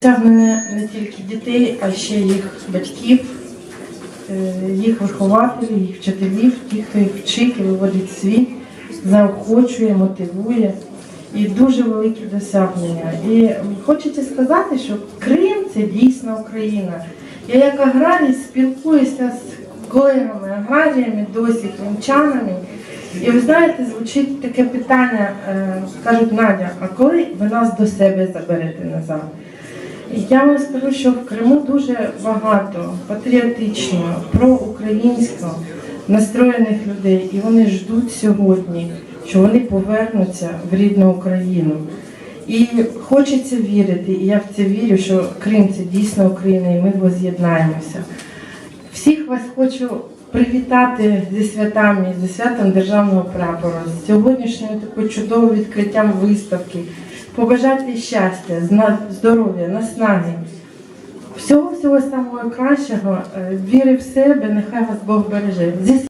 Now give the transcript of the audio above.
Тягне не тільки дітей, а ще їх батьків, е, їх вихователів, їх вчителів, тих, хто їх вчить і виводить світ, заохочує, мотивує. І дуже великі досягнення. І хочеться сказати, що Крим це дійсно Україна. Я як аграрій спілкуюся з колегами аграріями, досі кримчанами. І ви знаєте, звучить таке питання, е, кажуть, Надя, а коли ви нас до себе заберете назад? Я вам скажу, що в Криму дуже багато патріотично, проукраїнсько настроєних людей, і вони ждуть сьогодні, що вони повернуться в рідну Україну. І хочеться вірити, і я в це вірю, що Крим це дійсно Україна, і ми воз'єднаємося. Всіх вас хочу привітати зі святами, зі святом державного прапора, з сьогоднішнім таким чудовим відкриттям виставки. Побажати щастя, здоров'я, наснаги. Всього всього самого кращого, е, віри в себе, нехай вас Бог береже.